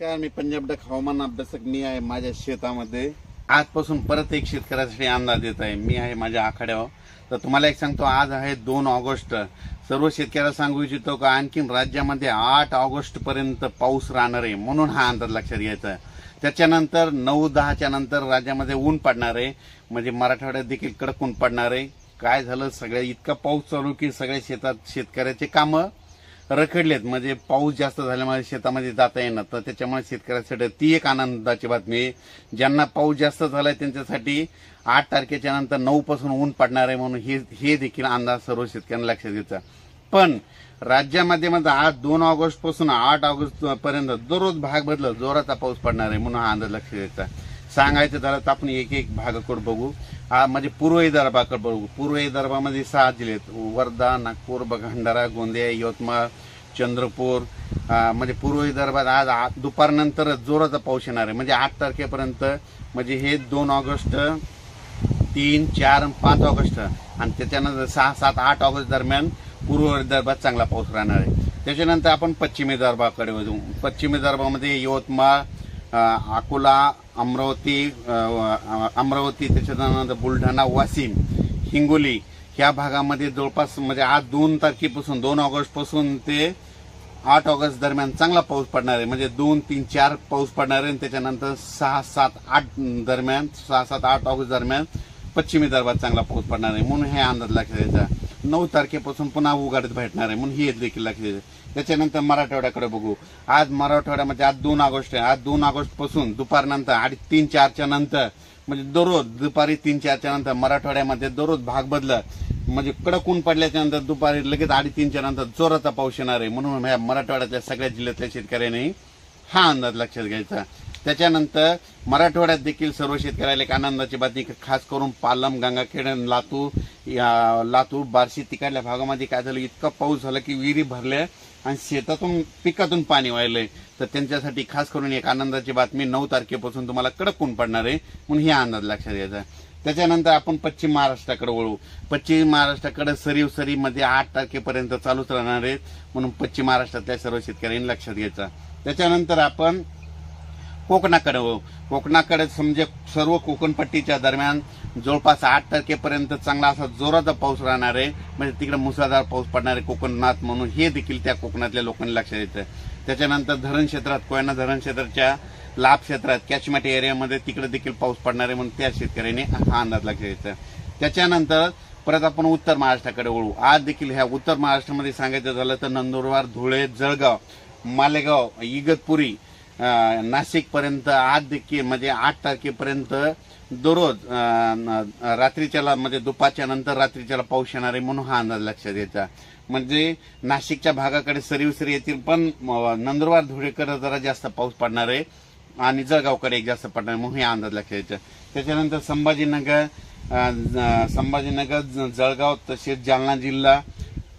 नमस्कार मी पंजाब डक हवामान अभ्यासक मी आहे माझ्या शेतामध्ये. आजपासून परत एक शेतकऱ्यासाठी अंदाज देत आहे. मी आहे माझ्या आखाड्यावर. तर तुम्हाला एक सांगतो आज आहे दोन ऑगस्ट. सर्व शेतकऱ्याला सांगू इच्छितो का आणखीन राज्यामध्ये आठ ऑगस्ट पर्यंत पाऊस राहणार आहे म्हणून हा अंदाज लक्षात घ्यायचा आहे. त्याच्यानंतर नऊ दहाच्या नंतर राज्यामध्ये ऊन पडणार आहे. म्हणजे मराठवाड्यात देखील कडक ऊन पडणार आहे. काय झालं? सगळ्या इतका पाऊस चालू की सगळ्या शेतात शेतकऱ्याचे कामं रखडलेत. म्हणजे पाऊस जास्त झाल्यामुळे शेतामध्ये जाता येणार तर त्याच्यामुळे शेतकऱ्यासाठी ती एक आनंदाची बातमी आहे. ज्यांना पाऊस जास्त झालाय त्यांच्यासाठी आठ तारखेच्या नंतर नऊ पासून ऊन पडणार आहे म्हणून हे हे देखील अंदाज सर्व शेतकऱ्यांना लक्षात घ्यायचा पण राज्यामध्ये म्हणजे आज दोन ऑगस्टपासून आठ ऑगस्ट पर्यंत दररोज भाग बदलत जोराचा पाऊस पडणार आहे म्हणून हा अंदाज लक्षात घ्यायचा सांगायचं झालं तर आपण एक एक भागाकडे बघू. हा म्हणजे पूर्व विदर्भाकडे बघू. पूर्व विदर्भामध्ये सहा जिल्हे आहेत. वर्धा नागपूर भंडारा गोंदिया यवतमाळ चंद्रपूर. म्हणजे पूर्व विदर्भात आज दुपारनंतर जोराचा पाऊस येणार आहे. म्हणजे आठ तारखेपर्यंत म्हणजे हे दोन ऑगस्ट तीन चार पाच ऑगस्ट. आणि त्याच्यानंतर सहा सात आठ ऑगस्ट दरम्यान पूर्व विदर्भात चांगला पाऊस राहणार आहे. त्याच्यानंतर आपण पश्चिम विदर्भाकडे वळू पश्चिम विदर्भामध्ये यवतमाळ अकोला अमरावती अमरावती त्याच्यानंतर बुलढाणा वाशिम हिंगोली ह्या भागामध्ये जवळपास म्हणजे आज दोन तारखेपासून दोन ऑगस्टपासून ते आठ ऑगस्ट दरम्यान चांगला पाऊस पडणार आहे. म्हणजे दोन तीन चार पाऊस पडणार आहे आणि त्याच्यानंतर सहा सात आठ दरम्यान सहा सात आठ ऑगस्ट दरम्यान पश्चिमी दरबार चांगला पाऊस पडणार आहे. म्हणून हे अंदाज लक्षात द्यायचा नऊ तारखेपासून पुन्हा उघाडत भेटणार आहे म्हणून हे देखील लक्षात त्याच्यानंतर मराठवाड्याकडे बघू. आज मराठवाड्यामध्ये आज दोन ऑगस्ट आहे. आज दोन ऑगस्टपासून दुपारनंतर आणि तीन चारच्या नंतर म्हणजे दररोज दुपारी तीन चारच्या नंतर मराठवाड्यामध्ये दररोज भाग बदलत म्हणजे कडक ऊन पडल्याच्या नंतर दुपारी लगेच आडी तीनच्या नंतर जोराचा पाऊस येणार आहे. म्हणून ह्या मराठवाड्यातल्या सगळ्या जिल्ह्यातल्या शेतकऱ्यांनी हा अंदाज लक्षात घ्यायचा. त्याच्यानंतर मराठवाड्यात देखील सर्व शेतकऱ्याला एक आनंदाची बातमी खास करून पालम गंगाखेड लातूर या लातूर बार्शी तिकडल्या भागामध्ये काय झालं इतका पाऊस झाला की विहिरी भरल्या आणि शेतातून पिकातून पाणी वाहिलंय. तर त्यांच्यासाठी खास करून एक आनंदाची बातमी नऊ तारखेपासून तुम्हाला कडक ऊन पडणार आहे म्हणून हे अंदाज लक्षात घ्यायचा. त्याच्यानंतर आपण पश्चिम महाराष्ट्राकडे वळू. पश्चिम महाराष्ट्राकडे सरीव सरीमध्ये आठ तारखेपर्यंत चालूच राहणार आहेत म्हणून पश्चिम महाराष्ट्रातल्या सर्व शेतकऱ्यांनी लक्षात घ्यायचा. त्याच्यानंतर आपण कोकणाकडे हो. कोकणाकडे समजे सर्व कोकणपट्टीच्या दरम्यान जवळपास आठ तारखेपर्यंत चांगला असा जोराचा पाऊस राहणार आहे. म्हणजे तिकडे मुसळधार पाऊस पडणार आहे कोकणात म्हणून. हे देखील त्या कोकणातल्या लोकांनी लक्षात येतं. त्याच्यानंतर धरण क्षेत्रात कोयना धरण क्षेत्राच्या लाभ क्षेत्रात कॅचमेट एरियामध्ये तिकडे देखील पाऊस पडणार आहे म्हणून त्या शेतकऱ्यांनी हा अंदाज लक्षात येतं. त्याच्यानंतर परत आपण उत्तर महाराष्ट्राकडे वळू. आज देखील ह्या उत्तर महाराष्ट्रामध्ये सांगायचं झालं तर नंदुरबार धुळे जळगाव मालेगाव इगतपुरी नाशिकपर्यंत आठ देखील म्हणजे आठ तारखेपर्यंत दररोज न- रात्रीच्याला म्हणजे दुपारच्या नंतर रात्रीच्याला पाऊस येणार आहे म्हणून हा अंदाज लक्षात घ्यायचा. म्हणजे नाशिकच्या भागाकडे सरीवसरी येतील पण नंदुरबार धुळेकर जरा जास्त पाऊस पडणार आहे आणि जळगावकडे एक जास्त पडणार आहे म्हणून हे अंदाज लक्षात घ्यायचा. त्याच्यानंतर संभाजीनगर संभाजीनगर ज- जळगाव तसेच जालना जिल्हा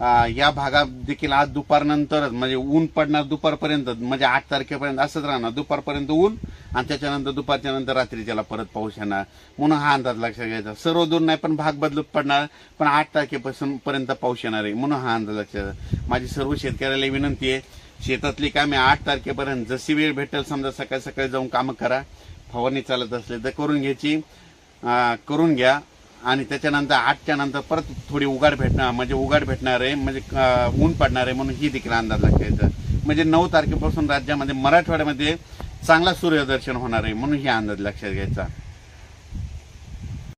या भागात देखील आज दुपारनंतरच म्हणजे ऊन पडणार दुपारपर्यंत म्हणजे आठ तारखेपर्यंत असंच राहणार. दुपारपर्यंत ऊन आणि त्याच्यानंतर दुपारच्या नंतर रात्रीच्याला परत पाऊस येणार. म्हणून हा अंदाज लक्षात घ्यायचा. सर्व दूर नाही पण भाग बदलत पडणार पण आठ तारखेपासून पर्यंत पाऊस येणार आहे. म्हणून हा अंदाज लक्षात माझी सर्व शेतकऱ्याला विनंती आहे शेतातली कामे आठ तारखेपर्यंत जशी वेळ भेटेल समजा सकाळी सकाळी जाऊन कामं करा. फवारणी चालत असले तर करून घ्यायची. करून घ्या. आणि त्याच्यानंतर आठच्या नंतर परत थोडी उघाड भेटणार म्हणजे उघाड भेटणार आहे म्हणजे ऊन पडणार आहे म्हणून ही देखील अंदाज लक्षायचा म्हणजे नऊ तारखेपासून राज्यामध्ये मराठवाड्यामध्ये चांगला सूर्यदर्शन होणार आहे म्हणून ही अंदाज लक्षात घ्यायचा.